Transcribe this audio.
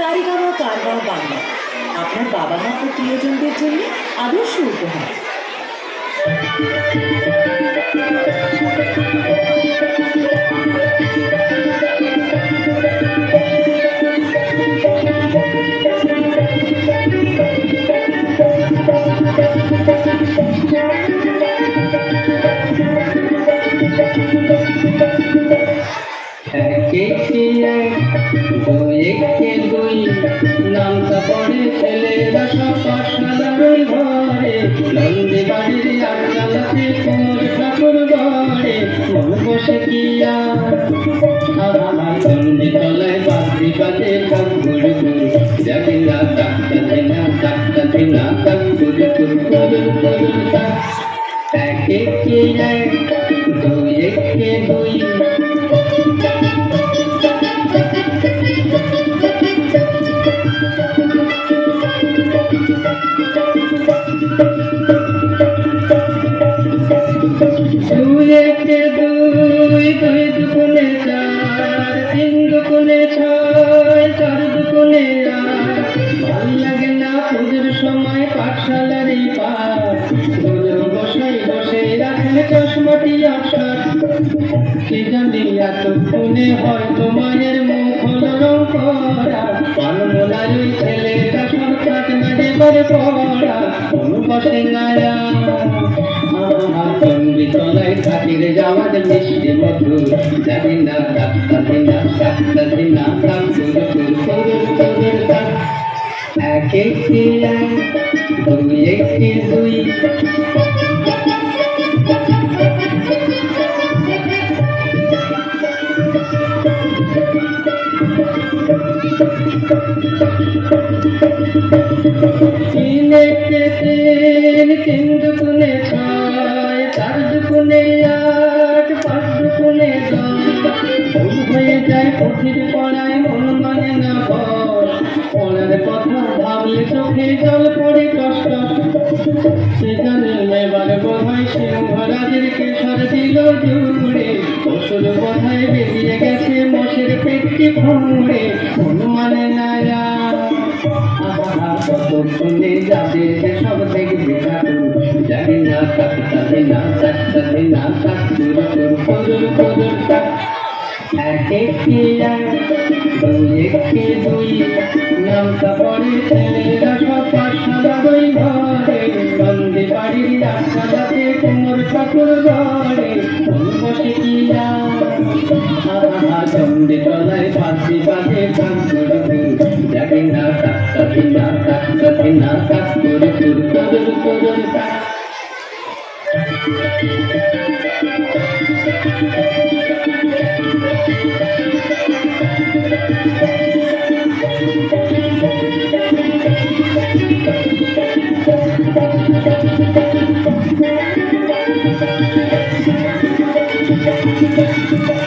সারিগামা কারবা বাংলা। আপনার বাবা মা প্রিয়জনদের জন্য আদর্শ উপহার একে কি এক একে দুই নামটা পড়ে ছেলেরা সব পাঠশালার ঘরে। নন্দী বাড়ির আটচালাতে কোমর ঠাকুর ঘরে। বসে আমার নন্দী তলায় বাদ্রি বাজে কাকুর গুর জানি না ডাক্তা দিনা ডাক্তা দিনা কাকুর গুর করুর কাক একে কি এক দুই একে দুই দুই একে দুই দুই দুগুণে চার, তিন দুগুণে ছয়, চার দুগুণে আট। লাগে না পুজোর সময় পাঠশালারই পাঠ। গুরু বসাই বসে রাখেন চশমাটি অসার কি জানি এতক্ষণে হয়তো মায়ের মুখ হলো রং করা। পানমোলার ওই ছেলেটা সরকার না দেবার পড়া। কোন বসে যাওয়ার মিষ্টি মধু জানি না ডাক্তা জানি না দিনা কাকুর কুর কুর কুর কাক এক একটি এক দুই একটি দুই। ভাবলে চোখে জল পড়ে কষ্ট সেখানে এবার বোধহয় সিংহরাজের কেশর দিল জুড়ে অসুর বোধহয় বেরিয়ে গেছে মোষের পেটটি ভুঁড়ে অনুমানে না আর। আহা, কতক্ষণে সব দেখবে ঠাকুর জানি না কুর কুর কুর কাক এক একটি এক দুই নামটা পড়ে ছেলেরা জগৈব বন্দে বাড়ির দাসাদাতে কোমর ঠাকুর গড়ে বসে কিনা চন্দে তলায় পাশে পাশে কাকুর জাগে না কাকি না কাকি না কাকুর কুর কুর কুর Thank you. Thank you.